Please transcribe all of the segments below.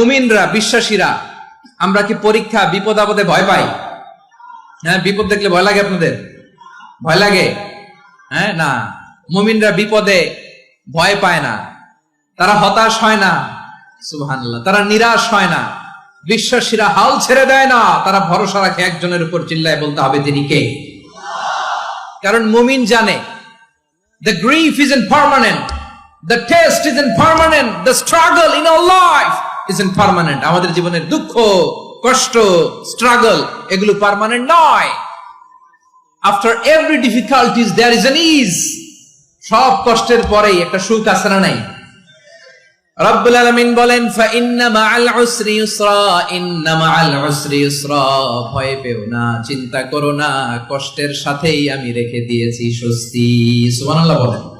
মুমিনরা, বিশ্বাসীরা, আমরা কি পরীক্ষা, বিপদ আপদে ভয় পাই? হ্যাঁ বিপদ দেখলে ভয় লাগে আপনাদের? ভয় লাগে? হ্যাঁ না। মুমিনরা বিপদে ভয় পায় না। তারা হতাশ হয় না। সুবহানাল্লাহ। তারা নিরাশ হয় না। বিশ্বাসীরা হাল ছেড়ে দেয় না। তারা ভরসা রাখে একজনের উপর চিল্লায় বলতে হবে তিনি কে। কারণ মুমিন জানে, The grief isn't permanent. The test isn't permanent. The struggle in our life. Permanent. আমাদের জীবনের দুঃখ, কষ্ট স্ট্রাগল এগুলো পার্মানেন্ট নয়। After every difficulties there is an ease সব কষ্টের পরেই একটা সুখ আছে না নাই? রব্বুল আলামিন বলেন ফাইন্না মাআল উসরি ইউসরা ইন্না মাআল উসরি ভয় পেও না, চিন্তা করো না, কষ্টের সাথেই আমি রেখে দিয়েছি স্বস্তি। সুবহানাল্লাহ বলেন।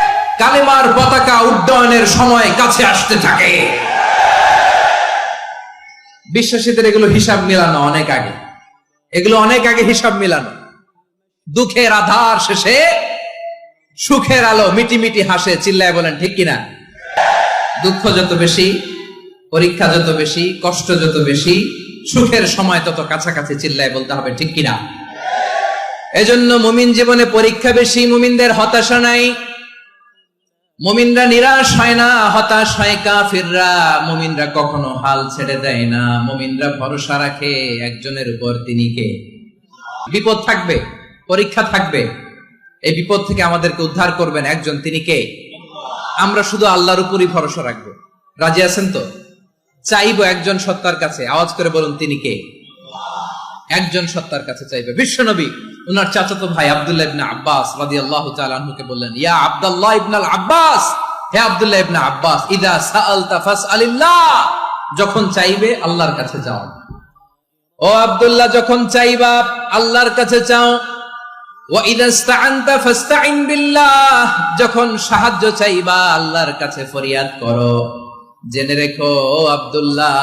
কালিমার পতাকা উড্ডয়নের সময় কাছে আসতে থাকে। বিশ্বাসীদের এগুলো হিসাব মিলানো অনেক আগে। এগুলো অনেক আগে হিসাব মিলানো। দুঃখের আধার শেষে সুখের আলো মিটি মিটি হাসে, চিল্লায় বলেন, ঠিক কিনা? দুঃখ যত বেশি, পরীক্ষা যত বেশি, কষ্ট যত বেশি, সুখের সময় তত কাছাকাছি চিল্লায় বলতে হবে, ঠিক কিনা? এজন্য মুমিন জীবনে পরীক্ষা বেশি, মুমিনদের হতাশা নাই। মুমিনরা নিরাশ হয় না, হতাশ হয় কাফিররা। মুমিনরা কখনো হাল ছেড়ে দেয় না। মুমিনরা ভরসা রাখে একজনের উপর তিনি কে। বিপদ থাকবে, পরীক্ষা থাকবে। এই বিপদ থেকে আমাদেরকে উদ্ধার করবেন একজন, তিনি কে? আমরা শুধু আল্লাহর উপরই ভরসা রাখব। রাজি আছেন তো? চাইব একজন সত্তার কাছে। আওয়াজ করে বলুন, তিনি কে? একজন সত্তার কাছে চাইবে। বিশ্বনবী উনার চাচাতো ভাই আব্দুল্লাহ ইবনে আব্বাস রাদিয়াল্লাহু তাআলা আনহুকে বললেন, ইয়া আব্দুল্লাহ ইবনে আল আব্বাস, হে আব্দুল্লাহ ইবনে আব্বাস, ইদা সাআলতা ফাসআলিল্লাহ, যখন চাইবে আল্লাহর কাছে যাও। ও আব্দুল্লাহ, যখন চাইবা আল্লাহর কাছে চাও যখন সাহায্য চাইবা আল্লাহর কাছে ফরিয়াদ করো। জেনে রেখো, ও আব্দুল্লাহ,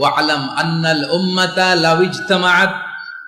ওয়ালাম আন্নাল উম্মাতা লাউ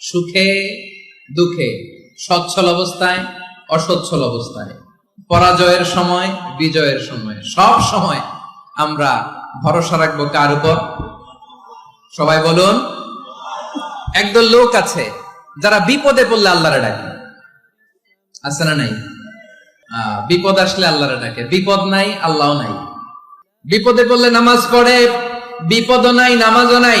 সুখে, দুঃখে, সচ্ছল অবস্থায়, অসচ্ছল অবস্থায়। পরাজয়ের সময়, বিজয়ের সময়। সব সময় আমরা ভরসা রাখব কার উপর? সবাই বলুন। একদল লোক আছে, যারা বিপদে পড়লে আল্লাহরে ডাকে। আছে না নাই? বিপদ আসলে আল্লাহরে ডাকে। বিপদ নাই আল্লাহ নাই। বিপদে পড়লে নামাজ পড়ে, বিপদও নাই, নামাজও নাই।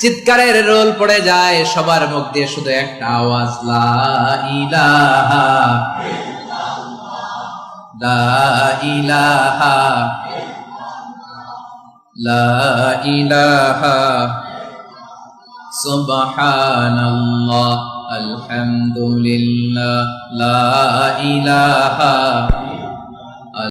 চিৎকারের রোল পড়ে যায়, সবার মুখ দিয়ে শুধু একটা আওয়াজ, লা ইলাহা লা ইলাহা লা ইলাহা সুবহানাল্লাহ, আলহামদুলিল্লাহ, লা ইলাহা